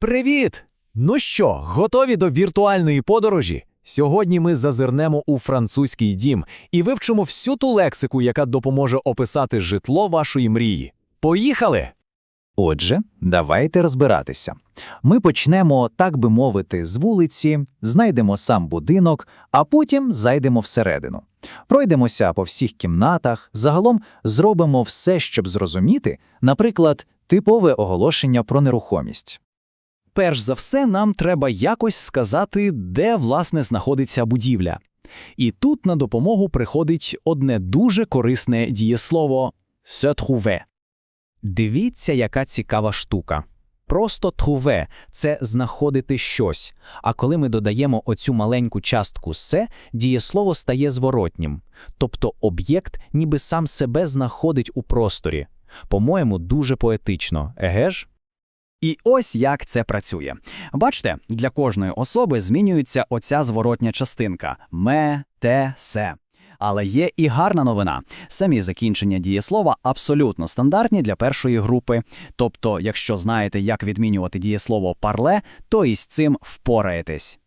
Привіт! Ну що, готові до віртуальної подорожі? Сьогодні ми зазирнемо у французький дім і вивчимо всю ту лексику, яка допоможе описати житло вашої мрії. Поїхали! Отже, давайте розбиратися. Ми почнемо, так би мовити, з вулиці, знайдемо сам будинок, а потім зайдемо всередину. Пройдемося по всіх кімнатах, загалом зробимо все, щоб зрозуміти, наприклад, типове оголошення про нерухомість. Перш за все, нам треба якось сказати, де власне знаходиться будівля. І тут на допомогу приходить одне дуже корисне дієслово «se trouver». Дивіться, яка цікава штука. Просто «trouver» – це знаходити щось. А коли ми додаємо оцю маленьку частку «се», дієслово стає зворотнім. Тобто об'єкт ніби сам себе знаходить у просторі. По-моєму, дуже поетично, еге ж? І ось як це працює. Бачите, для кожної особи змінюється оця зворотня частинка ме, те, се. Але є і гарна новина. Самі закінчення дієслова абсолютно стандартні для першої групи. Тобто, якщо знаєте, як відмінювати дієслово парле, то із цим впораєтесь.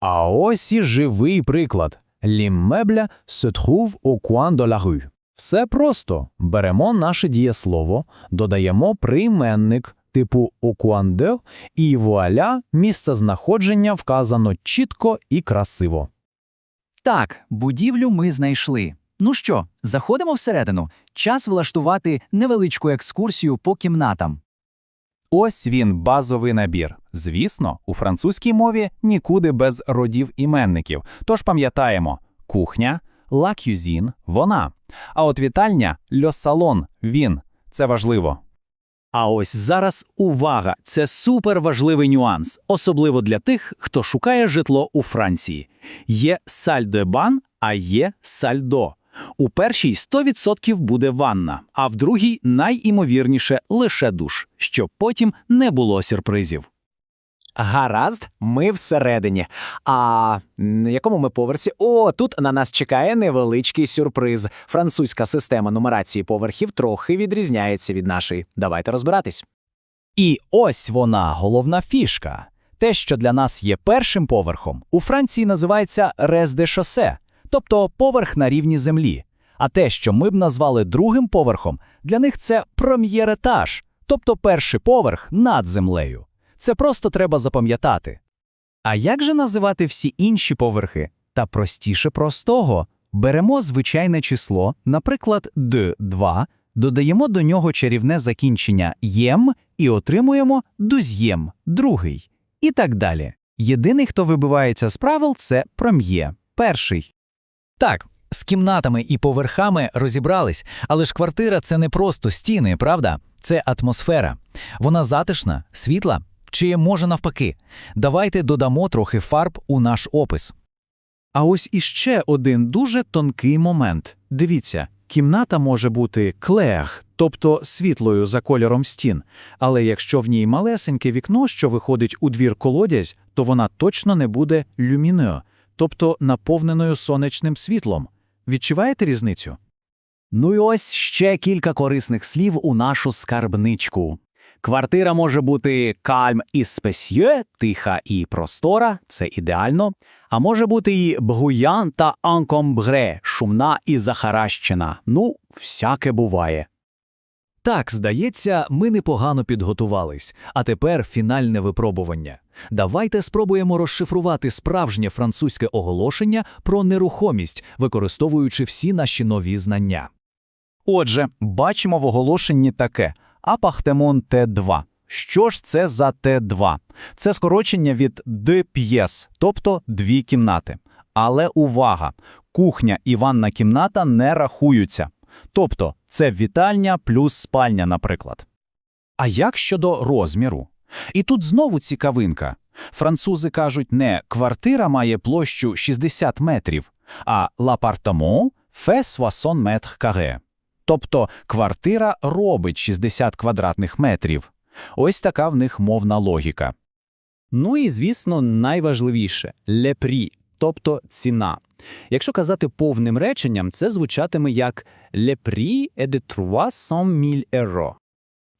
А ось і живий приклад. L'immeuble se trouve au coin de. Все просто. Беремо наше дієслово, додаємо прийменник типу de, і вуаля, місце знаходження вказано чітко і красиво. Так, будівлю ми знайшли. Ну що, заходимо всередину. Час влаштувати невеличку екскурсію по кімнатам. Ось він базовий набір. Звісно, у французькій мові нікуди без родів іменників. Тож пам'ятаємо: кухня, la cuisine – вона. А от вітальня salon – він. Це важливо. А ось зараз увага! Це супер важливий нюанс, особливо для тих, хто шукає житло у Франції. Є сальдобан, а є сальдо. У першій 100% буде ванна, а в другій найімовірніше лише душ, щоб потім не було сюрпризів. Гаразд, ми всередині. А на якому ми поверсі? О, тут на нас чекає невеличкий сюрприз. Французька система нумерації поверхів трохи відрізняється від нашої. Давайте розбиратись. І ось вона, головна фішка. Те, що для нас є першим поверхом, у Франції називається «rez de chaussée», тобто поверх на рівні землі. А те, що ми б назвали другим поверхом, для них це «premier етаж», тобто перший поверх над землею. Це просто треба запам'ятати. А як же називати всі інші поверхи? Та простіше простого. Беремо звичайне число, наприклад, d2, додаємо до нього чарівне закінчення «єм» і отримуємо «дуз'єм» – другий. І так далі. Єдиний, хто вибивається з правил, це пром'є – перший. Так, з кімнатами і поверхами розібрались, але ж квартира це не просто стіни, правда? Це атмосфера. Вона затишна, світла, чи може навпаки. Давайте додамо трохи фарб у наш опис. А ось іще один дуже тонкий момент. Дивіться, кімната може бути клег, тобто світлою за кольором стін, але якщо в ній малесеньке вікно, що виходить у двір колодязь, то вона точно не буде люмінео, тобто наповненою сонячним світлом. Відчуваєте різницю? Ну і ось ще кілька корисних слів у нашу скарбничку. Квартира може бути кальм і спесьє, тиха і простора, це ідеально. А може бути і бгуян та анкомбре, шумна і захаращена. Ну, всяке буває. Так, здається, ми непогано підготувались. А тепер фінальне випробування. Давайте спробуємо розшифрувати справжнє французьке оголошення про нерухомість, використовуючи всі наші нові знання. Отже, бачимо в оголошенні таке апартемон Т2. Що ж це за Т2? Це скорочення від «de pièces», тобто дві кімнати. Але увага! Кухня і ванна кімната не рахуються. Тобто це вітальня плюс спальня, наприклад. А як щодо розміру? І тут знову цікавинка. Французи кажуть, не квартира має площу 60 метрів, а l'appartement fait 60 mètres carrés. Тобто квартира робить 60 квадратних метрів. Ось така в них мовна логіка. Ну і, звісно, найважливіше «le prix», тобто ціна. Якщо казати повним реченням, це звучатиме як «le prix est de 300 000 euros».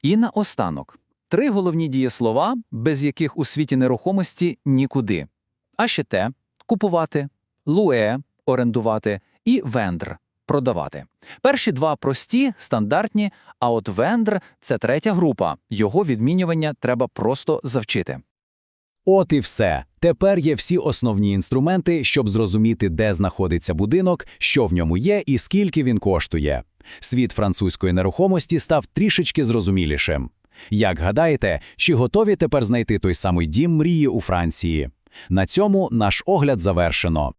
І наостанок. Три головні дієслова, без яких у світі нерухомості нікуди. Ащете – купувати, луе – орендувати і вендр – продавати. Перші два прості, стандартні, а от вендр – це третя група. Його відмінювання треба просто завчити. От і все. Тепер є всі основні інструменти, щоб зрозуміти, де знаходиться будинок, що в ньому є і скільки він коштує. Світ французької нерухомості став трішечки зрозумілішим. Як гадаєте, чи готові тепер знайти той самий дім мрії у Франції? На цьому наш огляд завершено.